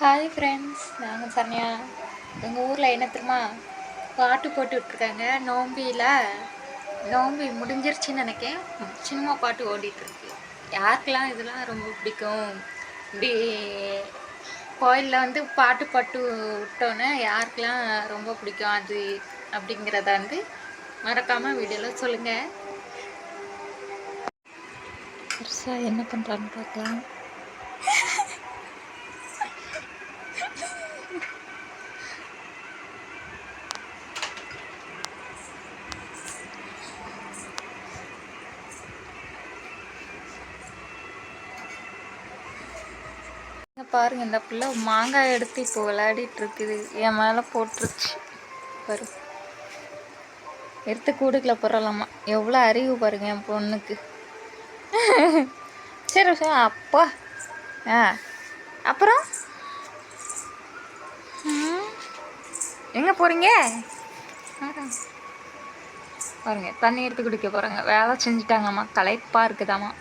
Hi friends நாங்கள் சரண்யா. எங்கள் ஊரில் என்ன தெரியுமா? பாட்டு போட்டு விட்ருக்காங்க நோம்பியில். நோம்பி முடிஞ்சிருச்சுன்னு நினைக்கேன். சினிமா பாட்டு ஓடிட்டுருக்கு. யாருக்கெல்லாம் இதெல்லாம் ரொம்ப பிடிக்கும்? இப்படி கோயிலில் வந்து பாட்டு பாட்டு விட்டோன்னே யாருக்கெல்லாம் ரொம்ப பிடிக்கும்? அது அப்படிங்கிறத வந்து மறக்காமல் வீடியோவில் சொல்லுங்கள் பெருசாக என்ன பண்ணுறான்னு பார்க்கலாம். பாருங்க இந்த பிள்ளை மாங்காய் எடுத்து இப்போ விளையாடிட்டு இருக்குது. என் மேலே போட்டுருச்சு. பாரு. எடுத்து கூடுக்கல போடலாமா? எவ்வளோ அறிவு பாருங்க என் பொண்ணுக்கு. சரி அப்பா. ஆ அப்புறம்? ம், எங்க போறீங்க? பாருங்க தண்ணி எடுத்து குடிக்க போறாங்க. வேலை செஞ்சுட்டாங்கம்மா. களைப்பா இருக்குதாம்மா.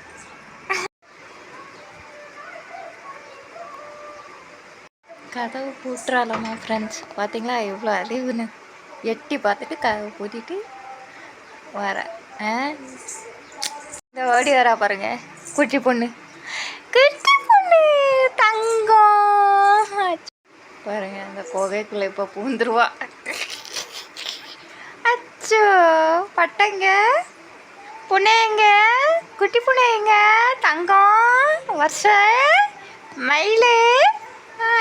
கதவு பூட்டுறாலாமா ஃப்ரெண்ட்ஸ் பார்த்தீங்களா எவ்வளோ அறிவுன்னு. எட்டி பார்த்துட்டு கதவு பூட்டிட்டு வர. ஆ? இந்த ஓடி வரா பாருங்க. குட்டி பொண்ணு. குட்டி பொண்ணு தங்கம். பாருங்க அந்த கோகைக்குள்ள இப்போ பூந்துருவா. அச்சோ பட்டங்க. புனையங்க குட்டி புனையங்க தங்கம். வருஷம் மயிலே.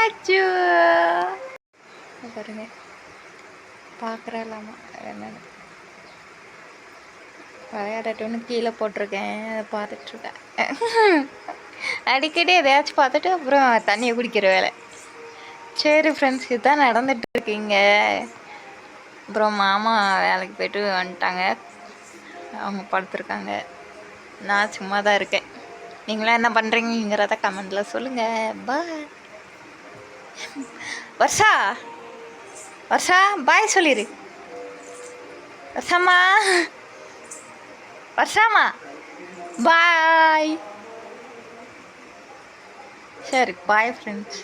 அச்சு பாருங்க. பார்க்குறலாமா என்னன்னு விளையாடட்டும்னு கீழே போட்டிருக்கேன். அதை பார்த்துட்ருக்கேன் அடிக்கடி எதையாச்சும் பார்த்துட்டு அப்புறம் தண்ணியை குடிக்கிற வேலை. சரி ஃப்ரெண்ட்ஸ் இதுதான் நடந்துட்டு இருக்கீங்க அப்புறம் மாமா வேலைக்கு போயிட்டு வந்துட்டாங்க. அவங்க படுத்துருக்காங்க. நான் சும்மா தான் இருக்கேன். நீங்களாம் என்ன பண்ணுறீங்கிறத கமெண்டில் சொல்லுங்கள் பாய் வர்ஷா வர்ஷா பாய் சொல்லிடு வர்ஷாம்மா வர்ஷாம்மா பாய் சரி பாய் ஃப்ரெண்ட்ஸ்